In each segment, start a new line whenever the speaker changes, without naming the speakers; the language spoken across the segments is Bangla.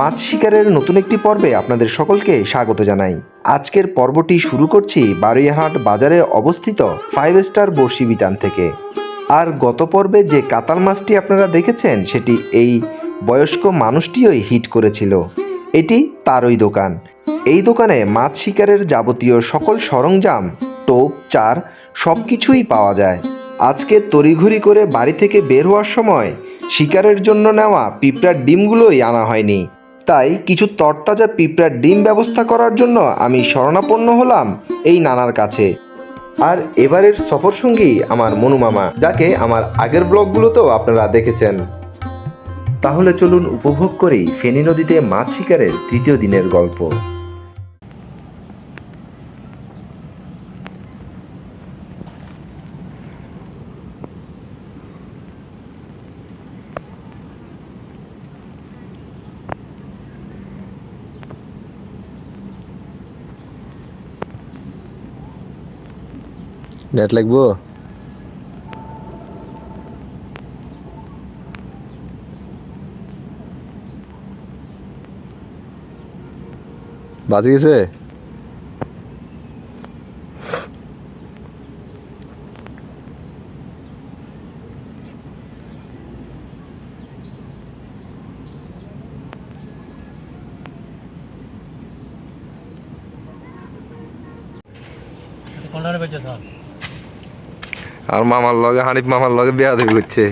মাছ শিকারের নতুন একটি পর্বে আপনাদের সকলকে স্বাগত জানাই। আজকের পর্বটি শুরু করছি বারুইহাট বাজারে অবস্থিত ফাইভ স্টার বর্ষি বিতান থেকে। আর গত পর্বে যে কাতাল মাছটি আপনারা দেখেছেন, সেটি এই বয়স্ক মানুষটিই হিট করেছিল। এটি তারই দোকান। এই দোকানে মাছ শিকারের যাবতীয় সকল সরঞ্জাম, টোপ, চার সব কিছুই পাওয়া যায়। আজকে তড়িঘড়ি করে বাড়ি থেকে বের হওয়ার সময় শিকারের জন্য নেওয়া পিঁপড়ার ডিমগুলোই আনা হয়নি। তাই কিছু তরতাজা পিঁপড়ার ডিম ব্যবস্থা করার জন্য আমি শরণাপন্ন হলাম এই নানার কাছে। আর এবারের সফর সঙ্গী আমার মনুমামা যাকে আমার আগের ব্লগগুলোতেও আপনারা দেখেছেন। তাহলে চলুন উপভোগ করি ফেনী নদীতে মাছ শিকারের তৃতীয় দিনের গল্প।
নেট লাগবো বাজে গেছে
কোনটা বেঁচে থাক
আর মামার লগে হানিফ মামার লগে বিয়া দেবি করছে।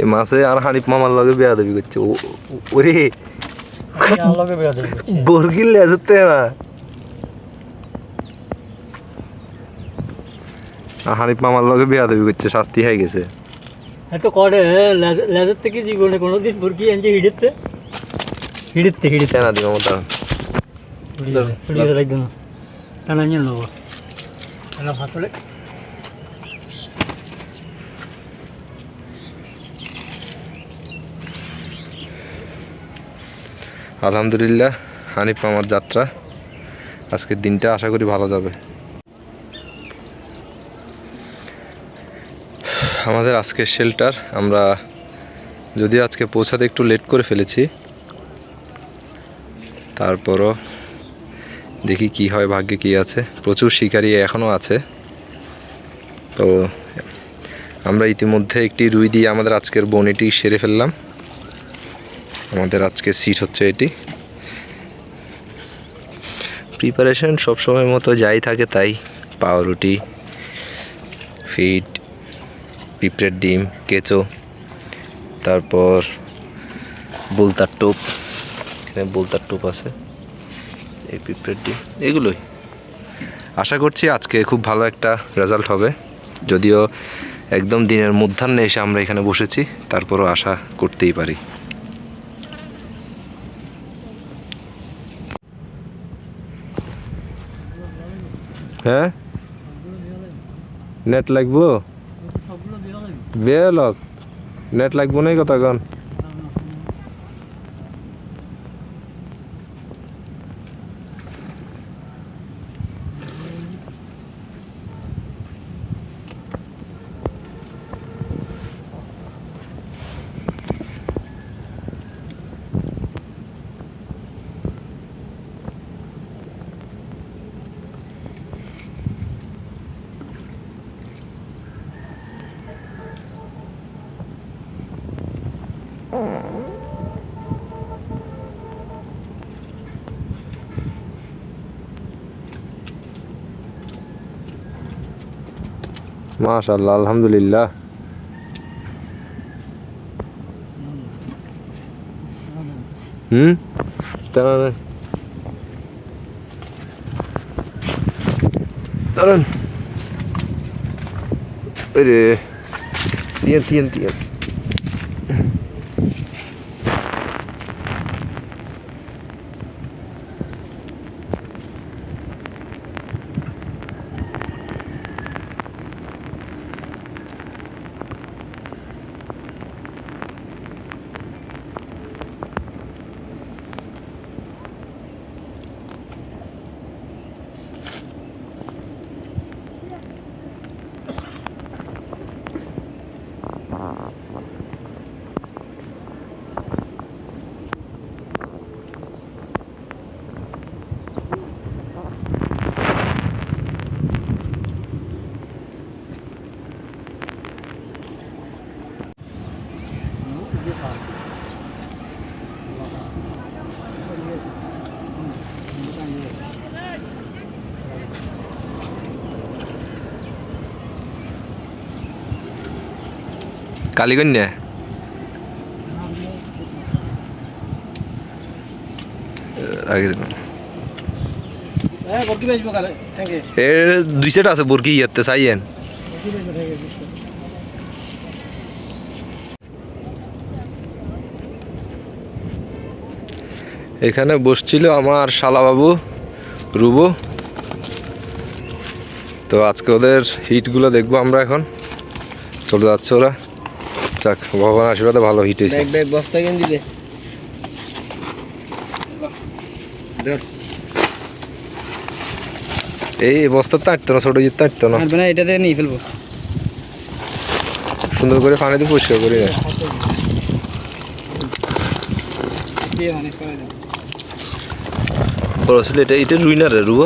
এই মাসে আর হানিফ মামার লগে বিয়া দেবি করছে ওরে। বর্গিল লেজতে না। আর হানিফ মামার লগে বিয়া দেবি করছে শাস্তি হয়ে গেছে।
এত করে লেজার থেকে জীবনে কোনোদিন বুরকি আনছে হিড়িতে হিড়িতে হিড়িতে
চেনা দিবে
লাগবে টানা নিয়ে নেব। টানা ফাঁসলে
আলহামদুলিল্লাহ, হানিফ মামার যাত্রা। আজকের দিনটা আশা করি ভালো যাবে। আমাদের আজকের শেল্টার আমরা যদিও আজকে পৌঁছাতে একটু লেট করে ফেলেছি। তারপরও দেখি কি হয়, ভাগ্যে কি আছে। প্রচুর শিকারি এখনও আছে। তো আমরা ইতিমধ্যে একটি রুই দিয়ে আমাদের আজকের বনিটি সেরে ফেললাম। আমাদের আজকে সিট হচ্ছে এটি। প্রিপারেশন সবসময় মতো যাই থাকে তাই পাউরুটি ফিট পিঁপড়ের ডিম, কেঁচো, তারপর বুলতার টোপ। এখানে বুলতার টোপ আছে, এই পিঁপড়ের ডিম, এগুলোই। আশা করছি আজকে খুব ভালো একটা রেজাল্ট হবে। যদিও একদম দিনের মধ্যাহ্নে এসে আমরা এখানে বসেছি, তারপরও আশা করতেই পারি। হ্যাঁ? নেট লাগবো? বেলক নেট লাগবো। নাই কথা কন মাশাল্লাহ আলহামদুলিল্লাহ। হুম? দাঁড়ান। দাঁড়ান। ওই রে তিন তিন তিন আগে দিলাম। এর দুই সেট আছে বরকি ইয়াতে চাইয়েন। এখানে বসছিল আমার শালাবাবু রুবো। তো আজকে ওদের হিটগুলো দেখব আমরা এখন। চলে যাচ্ছে ওরা। যাক ভগবান আশীর্বাদে ভালো হিট হয়েছে।
ব্যাগ ব্যাগ বস্তা কেন দিবে
এই বস্তা তাঁটতো না ছোটো জিত তাঁটতো না।
না এটাতে নিয়ে ফেলব।
সুন্দর করে পানি দিয়ে পরিষ্কার করে না। আসলে এটা এটা রুইনার রে রুবো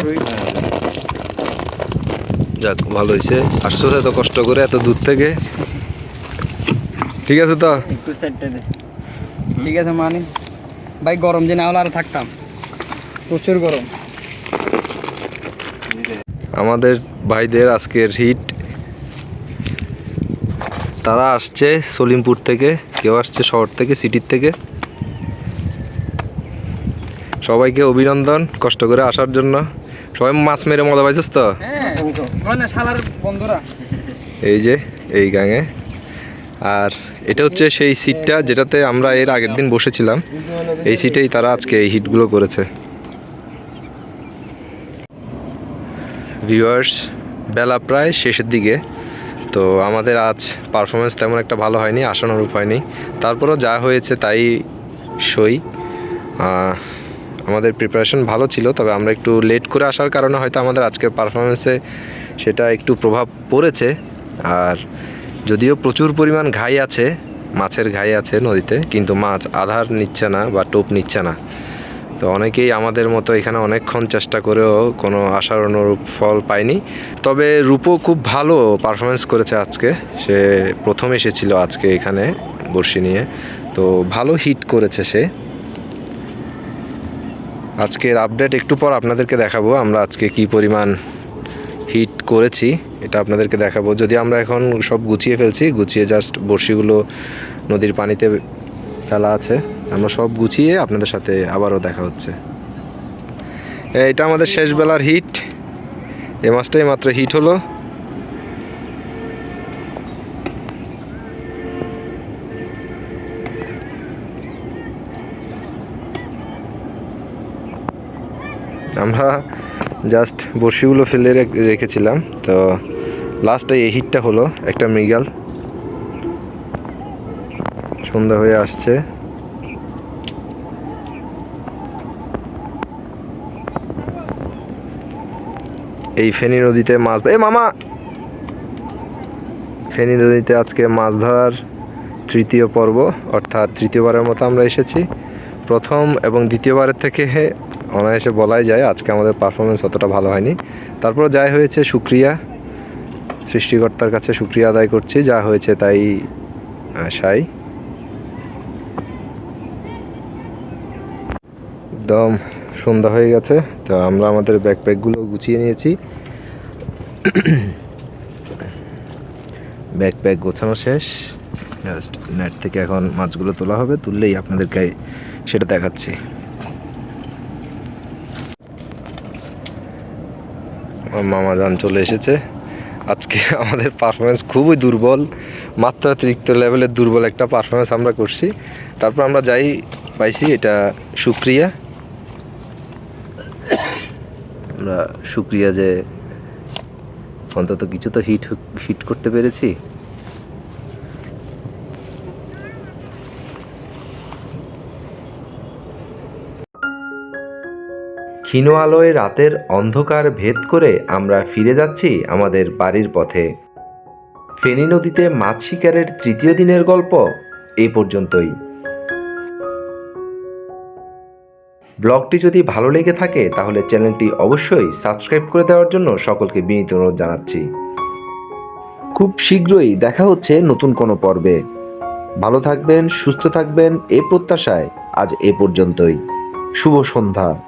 যাক ভালো হয়েছে। আসছো এত কষ্ট করে এত দূর থেকে ঠিক আছে তো?
একটু সাইডটা দে। ঠিক আছে মানে। ভাই গরম যে না হলে আর থাকতাম। প্রচুর গরম।
আমাদের ভাইদের আজকের হিট তারা আসছে সলিমপুর থেকে কেউ আসছে শহর থেকে সিটির থেকে। সবাইকে অভিনন্দন কষ্ট করে আসার জন্য। সবাই মাছ মেরে মজা পাইছিস তো?
হ্যাঁ মানে
এই যে এই গাঙে আর এটা হচ্ছে সেই সিটটা যেটাতে আমরা এর আগের দিন বসেছিলাম। এই সিটেই তারা আজকে এই হিটগুলো করেছে। ভিউয়ার্স বেলা প্রায় শেষের দিকে। তো আমাদের আজ পারফরমেন্স তেমন একটা ভালো হয়নি আশানুরূপ হয়নি। তারপরও যা হয়েছে তাই সই। আমাদের প্রিপারেশন ভালো ছিল, তবে আমরা একটু লেট করে আসার কারণে হয়তো আমাদের আজকের পারফরমেন্সে সেটা একটু প্রভাব পড়েছে। আর যদিও প্রচুর পরিমাণ ঘাই আছে, মাছের ঘাই আছে নদীতে, কিন্তু মাছ আধার নিচ্ছে না বা টোপ নিচ্ছে না। তো অনেকেই আমাদের মতো এখানে অনেকক্ষণ চেষ্টা করেও কোনো আশার অনুরূপ ফল পায়নি। তবে রূপো খুব ভালো পারফরমেন্স করেছে আজকে। সে প্রথম এসেছিল আজকে এখানে বর্ষি নিয়ে। তো ভালো হিট করেছে সে। আজকের আপডেট একটু পর আপনাদেরকে দেখাবো আমরা আজকে কি পরিমাণ হিট করেছি। এটা আপনাদেরকে দেখাবো। যদি আমরা এখন সব গুছিয়ে ফেলছি, গুছিয়ে জাস্ট বড়শিগুলো নদীর পানিতে ফেলা আছে, আমরা সব গুছিয়ে আপনাদের সাথে আবারও দেখা হচ্ছে। এটা আমাদের শেষ বেলার হিট এ মাসটাই মাত্র হিট হলো। আমরা জাস্ট বড়শিগুলো ফেলে রেখ- রেখেছিলাম। তো লাস্টে এই হিটটা হলো একটা মৃগাল। সন্ধ্যা হয়ে আসছে। এই ফেনী নদীতে মাছ এ মামা! ফেনী নদীতে আজকে মাছ ধরার তৃতীয় পর্ব, অর্থাৎ তৃতীয়বারের মতো আমরা এসেছি। প্রথম এবং দ্বিতীয়বারের থেকে অনায়াসে বলাই যায়, আজকে আমাদের পারফরমেন্স অতটা ভালো হয়নি। তারপর যাই হয়েছে সুক্রিয়া, সৃষ্টিকর্তার কাছে সুক্রিয়া আদায় করছি, যা হয়েছে তাই আশাই। একদম সন্ধ্যা হয়ে গেছে, তো আমরা আমাদের ব্যাকপ্যাকগুলো গুছিয়ে নিয়েছি। ব্যাকপ্যাক গোছানো শেষ। জাস্ট নেট থেকে এখন মাছগুলো তোলা হবে, তুললেই আপনাদেরকে সেটা দেখাচ্ছি। আমার মামা যান চলে এসেছে। আজকে আমাদের পারফরমেন্স খুবই দুর্বল, মাত্রাতিরিক্ত লেভেলের দুর্বল একটা পারফরমেন্স আমরা করছি। তারপর আমরা যাই, পাইছি এটা সুক্রিয়া। আমরা সুক্রিয়া যে অন্তত কিছু তো হিট হিট করতে পেরেছি।
ক্ষীণ আলোয় রাতের অন্ধকার ভেদ করে আমরা ফিরে যাচ্ছি আমাদের বাড়ির পথে। ফেনী নদীতে মাছ শিকারের তৃতীয় দিনের গল্প এ পর্যন্তই। ব্লগটি যদি ভালো লেগে থাকে, তাহলে চ্যানেলটি অবশ্যই সাবস্ক্রাইব করে দেওয়ার জন্য সকলকে বিনীত অনুরোধ জানাচ্ছি। খুব শীঘ্রই দেখা হচ্ছে নতুন কোনো পর্বে।
ভালো থাকবেন, সুস্থ থাকবেন এ প্রত্যাশায় আজ এ পর্যন্তই। শুভ সন্ধ্যা।